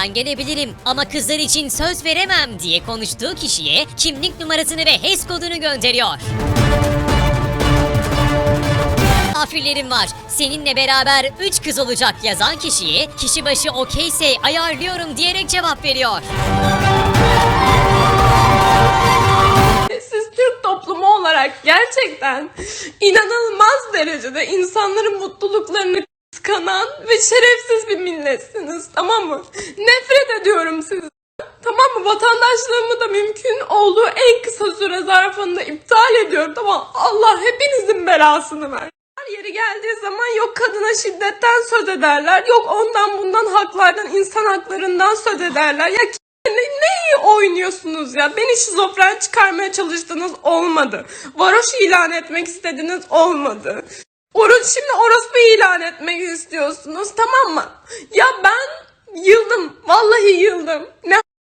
ben gelebilirim ama kızlar için söz veremem diye konuştuğu kişiye kimlik numarasını ve HES kodunu gönderiyor. Afillerim var. Seninle beraber 3 kız olacak yazan kişiye kişi başı okeyse ayarlıyorum diyerek cevap veriyor. Siz Türk toplumu olarak gerçekten inanılmaz derecede insanların mutluluklarını kıskanan ve şerefsiz bir milletsiniz tamam mı? Nefret ediyorum sizi. Tamam mı? Vatandaşlığımı da mümkün olduğu en kısa süre zarfında iptal ediyorum. Tamam Allah hepinizin belasını ver. Her yeri geldiği zaman yok kadına şiddetten söz ederler. Yok ondan bundan haklardan, insan haklarından söz ederler. Ya ne, neyi oynuyorsunuz ya? Beni şizofren çıkarmaya çalıştınız olmadı. Varoş ilan etmek istediniz olmadı. Oruç şimdi orospu ilan etmek istiyorsunuz tamam mı? Ya ben yıldım. Vallahi yıldım. Ne